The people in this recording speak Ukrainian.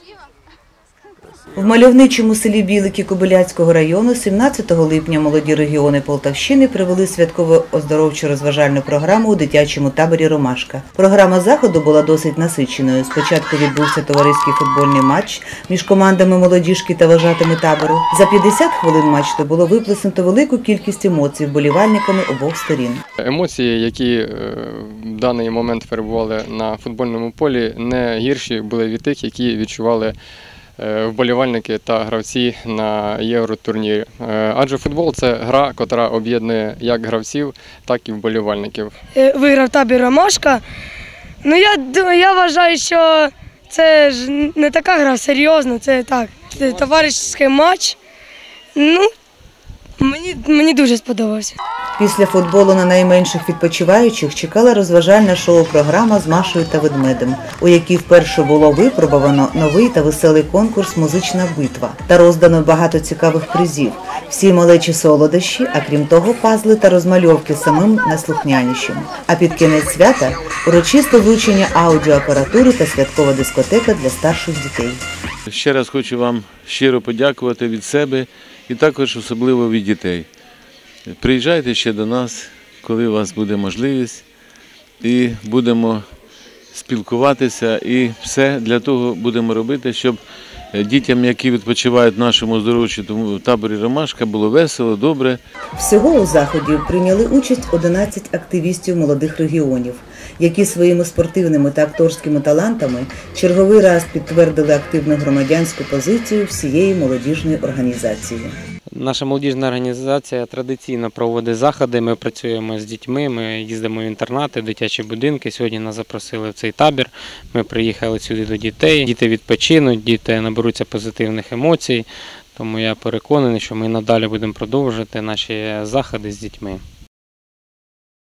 Красиво. В мальовничому селі Білики Кобиляцького району 17 липня молоді регіони Полтавщини провели святково оздоровчу розважальну програму у дитячому таборі Ромашка. Програма заходу була досить насиченою. Спочатку відбувся товариський футбольний матч між командами молодіжки та вожатими табору. За 50 хвилин матчу було виплеснуто велику кількість емоцій вболівальниками обох сторін. Емоції, які е, в даний момент перебували на футбольному полі, не гірші були від тих, які відчували вболівальники та гравці на євротурнірі. Е, Адже футбол це гра, котра об'єднує як гравців, так і вболівальників. е, виграв табір Ромашка. Ну я, я вважаю, що це ж не така гра серйозна, це так. Це товаришський матч. Ну, мені, мені дуже сподобався. Після футболу на найменших відпочиваючих чекала розважальна шоу-програма з Машою та ведмедем, у якій вперше було випробовано новий та веселий конкурс Музична битва та роздано багато цікавих призів. Всі малечі солодощі, а крім того, пазли та розмальовки самим найслухнянішим. А під кінець свята урочисте вручення аудіоапаратури та святкова дискотека для старших дітей. Ще раз хочу вам щиро подякувати від себе і також особливо від дітей. Приїжджайте ще до нас, коли у вас буде можливість, і будемо спілкуватися і все для того будемо робити, щоб е, дітям, які відпочивають в нашому оздоровчому таборі Ромашка, було весело, добре. Всього у заході прийняли участь 11 активістів молодих регіонів, які своїми спортивними та акторськими талантами черговий раз підтвердили активну громадянську позицію всієї молодіжної організації. Наша молодіжна організація традиційно проводить заходи. Ми працюємо з дітьми, ми їздимо в інтернати, в дитячі будинки. Сьогодні нас запросили в цей табір. Ми приїхали сюди до дітей. Діти відпочинуть, діти наберуться позитивних емоцій. Тому я переконаний, що ми надалі будемо продовжувати наші заходи з дітьми.